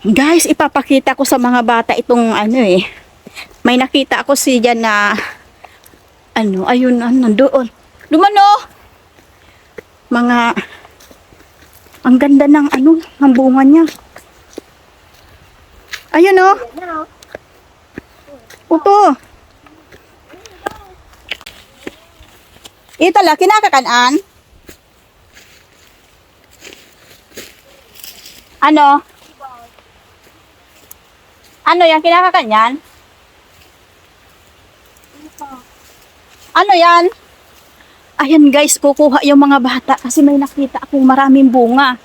Guys, ipapakita ko sa mga bata itong ano eh. May nakita ako si dyan na ano, ayun, ano, doon. Lumano! Mga ang ganda ng ano, ng bunga niya. Ayun oh. Upo. Ito la, kinakakanaan. Ano? Ano yan? Kinakakan yan? Ano yan? Ayan guys, kukuha yung mga bata kasi may nakita akong maraming bunga.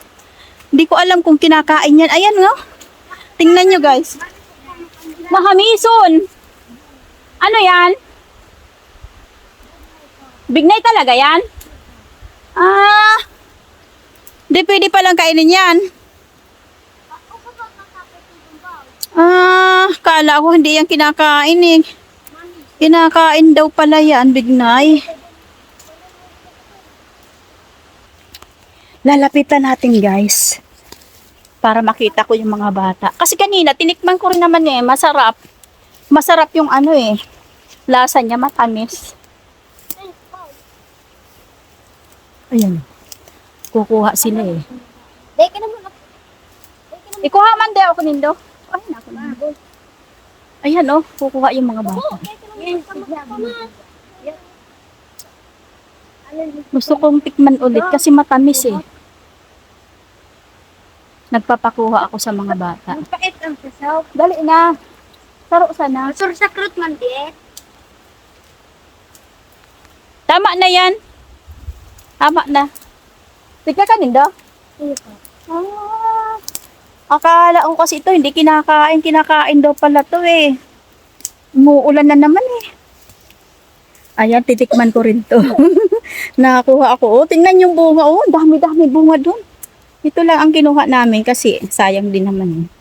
Hindi ko alam kung kinakain yan. Ayan no? Tingnan nyo guys. Mahamison. Ano yan? Bignay talaga yan? Ah, di pwede palang kainin yan. Ah, kala ko hindi yan kinakain eh. Kinakain daw pala yan, bignay. Lalapitan natin guys. Para makita ko yung mga bata. Kasi kanina, tinikman ko rin naman eh, masarap. Masarap yung ano eh. Lasa niya matamis. Ayan. Kukuha sila eh. Deka na muna. Ikuha man daw ako nindo. Ay, naku na. Ayan oh, kukuha yung mga bata. Gusto kong tikman ulit kasi matamis eh. Nagpapakuha ako sa mga bata. Pait ang sasaw. Dali na. Saro sana. Sur sa krut man di. Tama na yan. Tama na. Tika ka nindo? Ah, akala ko kasi ito hindi kinakain. Kinakain daw pala to eh. Umuulan na naman eh. Ayan, titikman ko rin to. Nakakuha ako. Oh, tingnan yung bunga. Oh, dami-dami bunga doon. Ito lang ang kinuha namin kasi sayang din naman. eh.